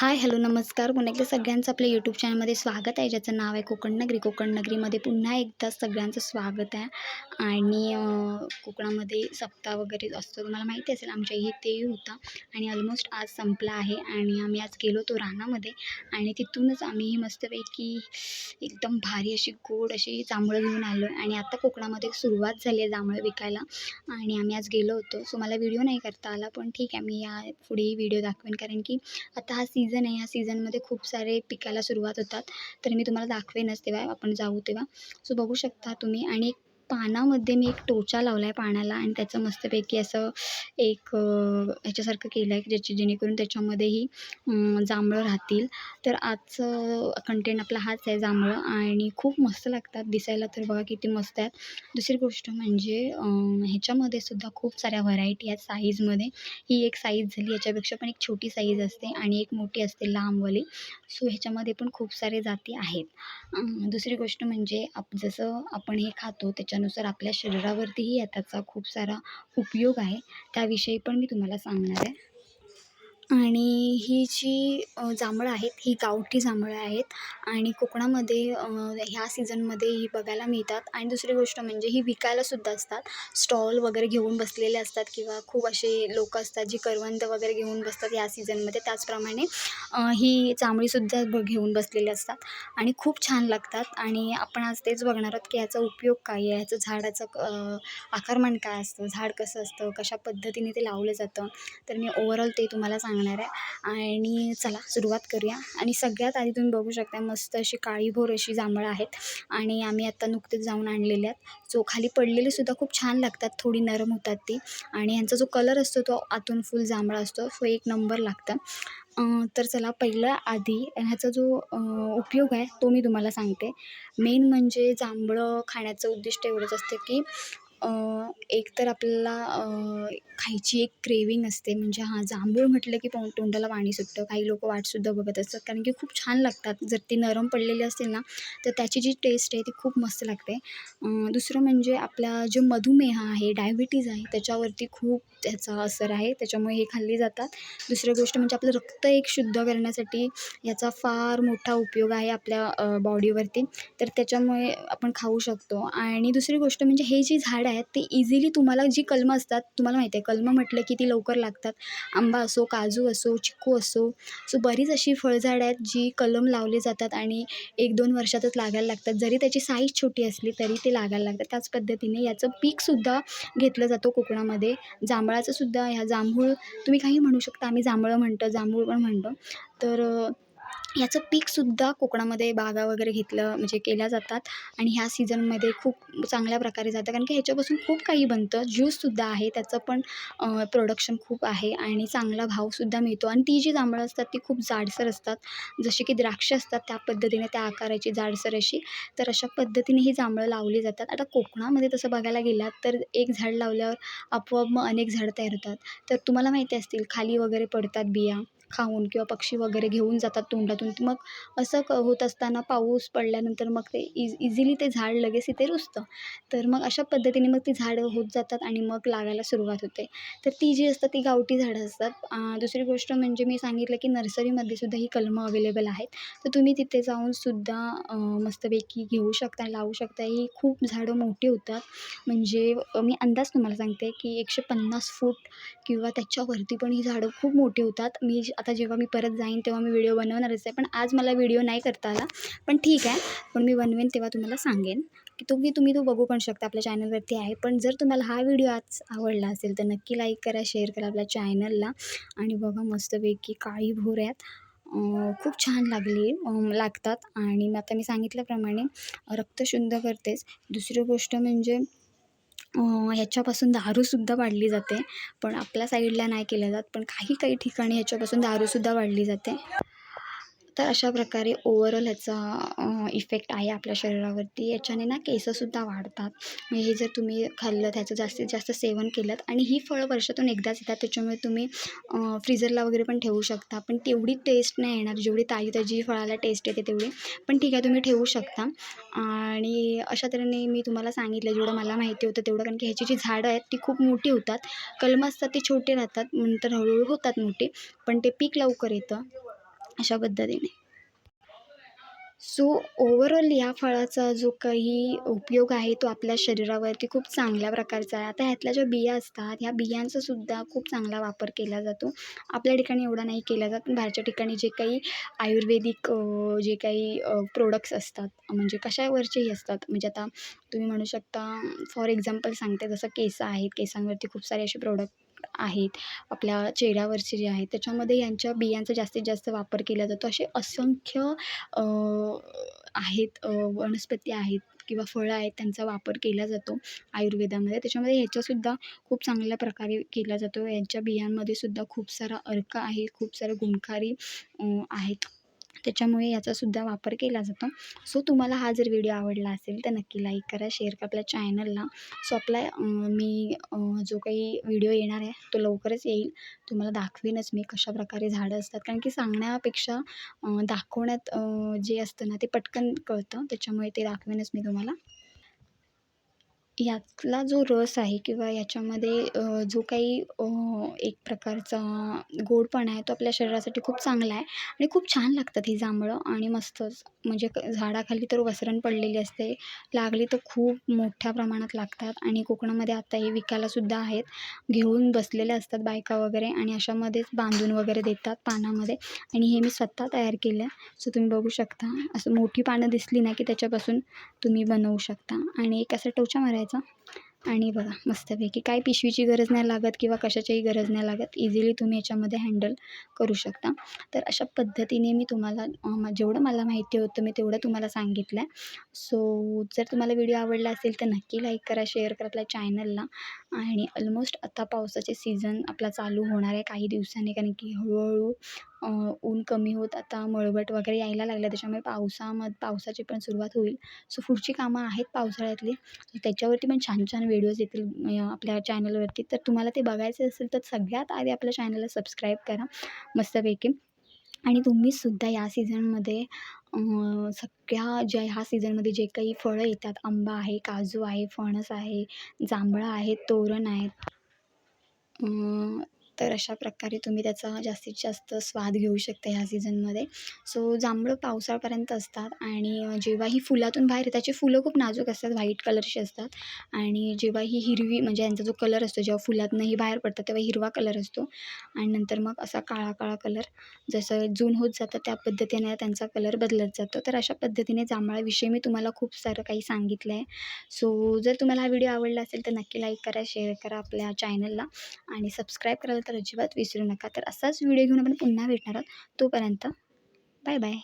Hi hello नमस्कार. पुन्हा एकदा सगळ्यांचं आपल्या यूट्यूब चॅनलमध्ये स्वागत आहे. ज्याचं नाव आहे कोकण नगरी. कोकण नगरीमध्ये पुन्हा एकदा सगळ्यांचं स्वागत आहे. आणि कोकणामध्ये सप्ताह वगैरे असतो. तुम्हाला माहिती असेल आमच्या इथे तेही होता. आणि ऑलमोस्ट आज संपला आहे. आणि आम्ही आज गेलो होतो रानामध्ये. आणि तिथूनच आम्ही मस्तपैकी एकदम भारी अशी गोड अशी जांभळं घेऊन आलो. आहे आणि आता कोकणामध्ये सुरुवात झाली आहे जांभळं विकायला. आणि आम्ही आज गेलो होतो. सो मला व्हिडिओ नाही करता आला पण ठीक आहे. मी या पुढेही व्हिडिओ दाखवेन. कारण की आता हा सीझन सीझन आहे. ह्या सीझनमध्ये खूप सारे पिकायला सुरुवात होतात. तर मी तुम्हाला दाखवेनच तेव्हा. आपण जाऊ तेव्हा. सो बघू शकता तुम्ही. आणि एक पानामध्ये मी एक टोचा लावला आहे पाण्याला आणि त्याचं मस्तपैकी असं एक ह्याच्यासारखं केलं आहे ज्याची जेणेकरून त्याच्यामध्येही जांभळं राहतील. तर आजचं कंटेंट आपला हाच आहे जांभळं आणि खूप मस्त लागतात. दिसायला तर बघा किती मस्त आहेत. दुसरी गोष्ट म्हणजे ह्याच्यामध्ये सुद्धा खूप साऱ्या व्हरायटी आहेत साईजमध्ये ही एक साईज झाली याच्यापेक्षा पण एक छोटी साईज असते आणि एक मोठी असते लांबवाली. सो ह्याच्यामध्ये पण खूप सारे जाती आहेत. दुसरी गोष्ट म्हणजे आप जसं आपण हे खातो त्याच्यानुसार आपल्या शरीरावरतीही या त्याचा खूप सारा उपयोग आहे. त्याविषयी पण मी तुम्हाला सांगणार आहे. आणि ही जी जांभळं आहेत ही गावठी जांभळं आहेत आणि कोकणामध्ये ह्या सीझनमध्ये ही बघायला मिळतात. आणि दुसरी गोष्ट म्हणजे ही विकायलासुद्धा असतात. स्टॉल वगैरे घेऊन बसलेले असतात किंवा खूप असे लोक असतात जी करवंद वगैरे घेऊन बसतात या सीझनमध्ये. त्याचप्रमाणे ही जांभळीसुद्धा ब घेऊन बसलेली असतात आणि खूप छान लागतात. आणि आपण आज तेच बघणार आहोत की याचा उपयोग काय आहे? ह्याचं झाडाचं आकारमान काय असतं? झाड कसं असतं? कशा पद्धतीने ते लावलं जातं? तर मी ओव्हरऑल ते तुम्हाला सांगणार आहे. आणि चला सुरुवात करूया. आणि सगळ्यात आधी तुम्ही बघू शकता मस्त अशी काळीभोर अशी जांभळं आहेत. आणि आम्ही आत्ता नुकतेच जाऊन आणलेले आहेत. जो खाली पडलेले सुद्धा खूप छान लागतात थोडी नरम होतात ती. आणि ह्यांचा जो कलर असतो तो आतून फुल जांभळा असतो. तो एक नंबर लागतं. तर चला पहिलं आधी ह्याचा जो उपयोग आहे तो मी तुम्हाला सांगते. मेन म्हणजे जांभळं खाण्याचं उद्दिष्ट एवढंच असतं की एक तर आपल्याला खायची एक क्रेविंग असते. म्हणजे हां जांभूळ म्हटलं की पो तोंडाला पाणी सुटतं. काही लोक वाटसुद्धा बघत असतात. कारण की खूप छान लागतात. जर ती नरम पडलेली असतील ना तर त्याची जी टेस्ट आहे ती खूप मस्त लागते. दुसरं म्हणजे आपला जो मधुमेह आहे डायबिटीज आहे त्याच्यावरती खूप त्याचा असर आहे त्याच्यामुळे हे खाल्ली जातात. दुसरी गोष्ट म्हणजे आपलं रक्त एक शुद्ध करण्यासाठी याचा फार मोठा उपयोग आहे आपल्या बॉडीवरती तर त्याच्यामुळे आपण खाऊ शकतो. आणि दुसरी गोष्ट म्हणजे हे जी झाडं आहेत ते इझिली तुम्हाला जी कलमं असतात तुम्हाला माहिती आहे कलमं म्हटलं की ती लवकर लागतात. आंबा असो काजू असो चिक्कू असो. सो बरीच अशी फळझाडं आहेत जी कलम लावली जातात आणि एक दोन वर्षातच लागायला लागतात. जरी त्याची साईज छोटी असली तरी ते लागायला लागतात. त्याच पद्धतीने याचं पीकसुद्धा घेतलं जातो कोकणामध्ये जांभळाचं सुद्धा ह्या जांभूळ तुम्ही काही म्हणू शकता आम्ही जांभळं म्हणतो जांभूळ पण म्हणतो. तर याचं पीकसुद्धा कोकणामध्ये बागा वगैरे घेतलं म्हणजे केल्या जातात. आणि ह्या सीझनमध्ये खूप चांगल्या प्रकारे जातं. कारण की ह्याच्यापासून खूप काही बनतं. ज्यूससुद्धा आहे त्याचं पण प्रोडक्शन खूप आहे आणि चांगला भावसुद्धा मिळतो. आणि ती जी जांभळं असतात ती खूप जाडसर असतात. जसे की द्राक्ष असतात त्या पद्धतीने त्या आकाराची जाडसर अशी. तर अशा पद्धतीने ही जांभळं लावली जातात. आता कोकणामध्ये तसं बघायला गेलात तर एक झाड लावल्यावर आपोआप मग अनेक झाडं तयार होतात. तर तुम्हाला माहिती असतील खाली वगैरे पडतात बिया. खाऊन किंवा पक्षी वगैरे घेऊन जातात तोंडातून. मग असं क होत असताना पाऊस पडल्यानंतर मग ते इज इझिली ते झाड लगेच इथे रुजतं. तर मग अशा पद्धतीने मग ती झाडं होत जातात आणि मग लागायला सुरुवात होते. तर ती जी असतात ती गावठी झाडं असतात. दुसरी गोष्ट म्हणजे मी सांगितलं की नर्सरीमध्ये सुद्धा ही कलमं अवेलेबल आहेत. तर तुम्ही तिथे जाऊन सुद्धा मस्तपैकी घेऊ शकता लावू शकता. ही खूप झाडं मोठी होतात. म्हणजे मी अंदाज तुम्हाला सांगते की एकशे पन्नास फूट किंवा त्याच्यावरती पण ही झाडं खूप मोठी होतात. मी आता जेव्हा मी परत जाईन तेव्हा मी व्हिडिओ बनवणारच आहे. पण आज मला व्हिडिओ नाही करता आला. पण ठीक आहे. पण मी बनवेन तेव्हा तुम्हाला सांगेन. की तुम्ही तुम्ही तो बघू पण शकता आपल्या चॅनलवरती आहे. पण जर तुम्हाला हा व्हिडिओ आज आवडला असेल तर नक्की लाईक करा शेअर करा आपल्या चॅनलला. आणि बघा मस्तपैकी काळी भोऱ्यात खूप छान लागली लागतात. आणि आता मी सांगितल्याप्रमाणे रक्त शुद्ध करतेच. दुसरी गोष्ट म्हणजे ह्याच्यापासून दारूसुद्धा काढली जाते. पण आपल्या साईडला नाही केल्या जात पण काही काही ठिकाणी ह्याच्यापासून दारूसुद्धा काढली जाते. तर अशा प्रकारे ओवरऑल ह्याचा इफेक्ट आहे आपल्या शरीरावरती. याच्याने ना केसंसुद्धा वाढतात. म्हणजे हे जर तुम्ही खाल्लं त्याचं जास्तीत जास्त सेवन केलं आणि ही फळं वर्षातून एकदाच येतात त्याच्यामुळे तुम्ही फ्रीजरला वगैरे पण ठेवू शकता. पण तेवढी टेस्ट नाही येणार. जेवढी ताजी ताजी फळाला टेस्ट येते तेवढी. पण ठीक आहे तुम्ही ठेवू शकता. आणि अशा तऱ्हेने मी तुम्हाला सांगितलं जेवढं मला माहिती होतं तेवढं. कारण की ह्याची जी झाडं आहेत ती खूप मोठी होतात. कलमं असतात ती छोटे राहतात. नंतर हळूहळू होतात मोठे. पण ते पीक लवकर येतं. अशा पद्धतीने. सो ओवरऑल या फळाचा जो काही उपयोग आहे तो आपल्या शरीरावरती खूप चांगल्या प्रकारचा आहे. आता ह्यातल्या ज्या बिया असतात ह्या बियांचा सुद्धा खूप चांगला वापर केला जातो. आपल्या ठिकाणी एवढा नाही केला जात. बाहेरच्या ठिकाणी जे काही आयुर्वेदिक जे काही प्रोडक्ट्स असतात म्हणजे कशावरचेही असतात. म्हणजे आता तुम्ही म्हणू शकता फॉर एक्झाम्पल सांगते जसं केस आहेत. केसांवरती खूप सारे असे प्रोडक्ट आहेत. आपल्या चेहऱ्यावरचे जे आहेत त्याच्यामध्ये यांच्या बियांचा जास्तीत जास्त वापर केला जातो. असे असंख्य आहेत वनस्पती आहेत किंवा फळं आहेत त्यांचा वापर केला जातो आयुर्वेदामध्ये. त्याच्यामध्ये ह्याचासुद्धा खूप चांगल्या प्रकारे केला जातो. यांच्या बियांमध्ये सुद्धा खूप सारा अर्क आहे खूप सारं गुणकारी आहेत. त्याच्यामुळे याचासुद्धा वापर केला जातो. सो तुम्हाला हा जर व्हिडिओ आवडला असेल तर नक्की लाईक करा शेअर करा आपल्या चॅनलला सो आपला मी जो काही व्हिडिओ येणार आहे तो लवकरच येईल. तुम्हाला दाखवीनच मी कशाप्रकारे झाडं असतात. कारण की सांगण्यापेक्षा दाखवण्यात जे असतं ना ते पटकन कळतं. त्याच्यामुळे ते दाखवेनच मी तुम्हाला. यातला जो रस आहे किंवा याच्यामध्ये जो काही एक प्रकारचा गोडपणा आहे तो आपल्या शरीरासाठी खूप चांगला आहे आणि खूप छान लागतात ही जांभळं आणि मस्तच म्हणजे झाडाखाली तर वसरण पडलेली असते. लागली तर खूप मोठ्या प्रमाणात लागतात आणि कोकणामध्ये आता हे विकायलासुद्धा आहेत. घेऊन बसलेल्या असतात बायका वगैरे आणि अशामध्येच बांधून वगैरे देतात पानामध्ये. आणि हे मी स्वतः तयार केलं आहे. सो तुम्ही बघू शकता. असं मोठी पानं दिसली ना की त्याच्यापासून तुम्ही बनवू शकता. आणि एक असं टोचा मारायचा आणि बघा मस्तपैकी काय पिशवीची गरज नाही लागत किंवा कशाचीही गरज नाही लागत इझिली तुम्ही याच्यामध्ये हँडल करू शकता. तर अशा पद्धतीने मी तुम्हाला जेवढं मला माहिती होतं मी तेवढं तुम्हाला सांगितलं आहे सो जर तुम्हाला व्हिडिओ आवडला असेल तर नक्की लाईक करा शेअर करा आपल्या चॅनलला आणि ऑलमोस्ट आता पावसाचे सीझन आपला चालू होणार आहे काही दिवसांनी कारण की हळूहळू ऊन कमी होत आता मळवट वगैरे यायला लागलं त्याच्यामुळे पावसामध्ये पावसाची पण सुरुवात होईल. सो पुढची कामं आहेत पावसाळ्यातली. त्याच्यावरती पण छान छान व्हिडिओज येतील आपल्या चॅनलवरती तर तुम्हाला ते बघायचे असेल तर सगळ्यात आधी आपल्या चॅनलला सबस्क्राईब करा मस्तपैकी. आणि तुम्हीसुद्धा या सीझनमध्ये सगळ्या ज्या ह्या सीझनमध्ये जे काही फळं येतात आंबा आहे काजू आहे फणस आहे जांभळं आहेत तोरण आहेत. तर अशा प्रकारे तुम्ही त्याचा जास्तीत जास्त स्वाद घेऊ शकता ह्या सीझनमध्ये. सो जांभळं पावसाळ्यापर्यंत असतात आणि जेव्हा ही फुलातून बाहेर येतात त्याची फुलं खूप नाजूक असतात व्हाईट कलरची असतात. आणि जेव्हा ही हिरवी म्हणजे यांचा जो कलर असतो जेव्हा फुलातनं ही बाहेर पडतात तेव्हा हिरवा कलर असतो. आणि नंतर मग असा काळा काळा कलर जसं जून होत जातं त्या पद्धतीने त्यांचा कलर बदलत जातो. तर अशा पद्धतीने जांभळाविषयी मी तुम्हाला खूप सारं काही सांगितलं आहे. सो जर तुम्हाला हा व्हिडिओ आवडला असेल तर नक्की लाईक करा शेअर करा आपल्या चॅनलला. आणि सबस्क्राईब करायला तर अजिबात विसरू नका. तर असाच व्हिडिओ घेऊन आपण पुन्हा भेटणार आहोत. तोपर्यंत बाय बाय